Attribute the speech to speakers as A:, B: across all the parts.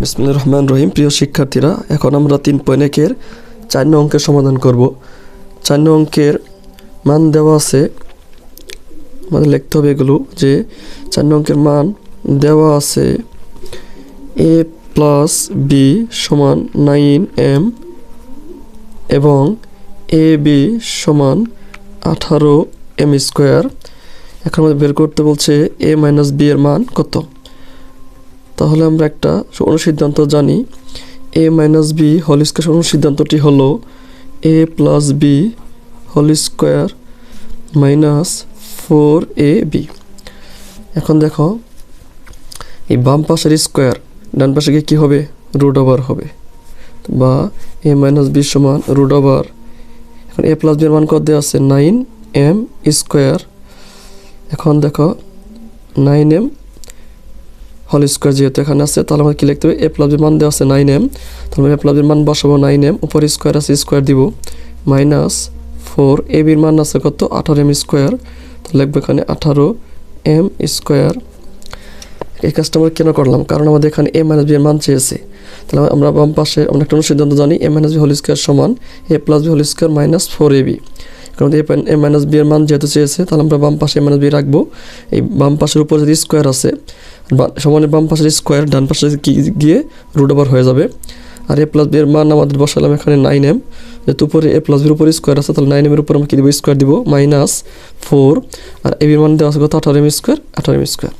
A: বিসমুল্লাহ রহমান রহিম। প্রিয় শিক্ষার্থীরা, এখন আমরা তিন পয়েন্ট একের চার নং অঙ্কের সমাধান করব। চার নং অঙ্কের মান দেওয়া আছে, আমাদের লিখতে হবে এগুলো, যে চার নং অঙ্কের মান দেওয়া আছে এ প্লাস বি সমান নাইন এম এবং এ বি সমান আঠারো এম স্কোয়ার এখন আমাদের বের করতে বলছে এ মাইনাস বি এর মান কত? তাহলে আমরা একটা অনুসিদ্ধান্ত জানি। A minus B whole square অনুসিদ্ধান্তটি হলো A plus B whole square minus four A B এখন দেখো, এই বাম পাশের স্কোয়ার ডান পাশে গিয়ে কী হবে? রুট ওভার হবে। বা এ মাইনাস বি সমান রুট ওভার এখন এ প্লাস বি এর মান কত দেওয়া আছে? নাইন এম স্কোয়ার এখন দেখো নাইন এম হোল স্কোয়ার যেহেতু এখানে আছে, তাহলে আমাকে কি লিখতে হবে? এ প্লাস বি মান দেওয়া আছে নাইন এম তাহলে এ প্লাস বির মান বসাবো নাইন এম উপর স্কোয়ার আছে স্কোয়ার দিব। মাইনাস ফোর এ বির মান আছে কত? আঠারো এম স্কোয়ার তো লিখব এখানে আঠারো এম স্কোয়ার এই কাজটা আমরা কেন করলাম? কারণ আমাদের এখানে এ মাইনাস বি এর মান চেয়েছে। তাহলে আমরা বাম পাশে, আমরা একটা সিদ্ধান্ত জানি A minus B whole square সমান A plus B whole square minus four A B কারণ এ এ মাইনাস বি এর মান যেহেতু চেয়েছে, তাহলে আমরা বাম পাশে এ মাইনাস বি রাখব। এই বাম পাশের উপর যদি স্কোয়ার আছে সমানে বাম পাশের স্কোয়ার ডান পাশে গিয়ে রুট ওভার হয়ে যাবে। আর এ প্লাস বি এর মান আমাদের বসালাম এখানে নাইন এম যেহেতু উপরে এ প্লাস বির উপরে স্কোয়ার আছে, তাহলে নাইন এমের উপর আমরা কী দিব? স্কোয়ার দিব মাইনাস ফোর আর এ বির মান দেওয়া আছে কত? আঠারো এম স্কোয়ার আঠারো এম স্কোয়ার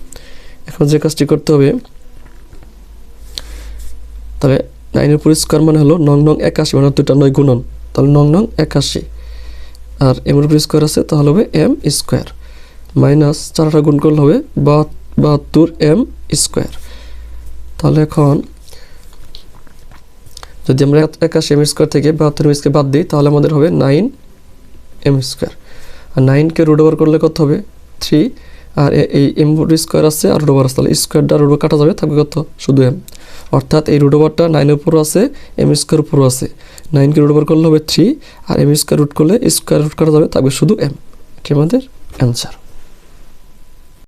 A: এখন যে কাজটি করতে হবে তবে নাইনের উপর স্কোয়ার মানে হলো নং নং একাশি মানে দুটা নয় গুণন। তাহলে নং নং একাশি। আর এমের উপর স্কোয়ার আছে, তাহলে হবে এম স্কোয়ার মাইনাস চারটা গুণ করলে হবে বাহাত্তর এম স্কোয়ার তাহলে এখন যদি আমরা একাশি এম স্কোয়ার থেকে বাহাত্তর এম স্কোয়ার বাদ দিই, তাহলে আমাদের হবে নাইন এম স্কোয়ার আর নাইনকে রুট ওভার করলে কত হবে? থ্রি আর এই এম স্কোয়ার আছে, আর রুট ওভার আছে, তাহলে স্কোয়ারটা রুট ওভার কাটা যাবে, থাকবে কত? শুধু এম অর্থাৎ এই রুট ওভারটা নাইনের উপরও আছে এম স্কোয়ার উপরও আছে। নাইনকে রুট ওভার করলে হবে থ্রি আর এম স্কোয়ার রুট করলে স্কোয়ার রুট করা যাবে থাকবে শুধু এম এটি আমাদের অ্যান্সার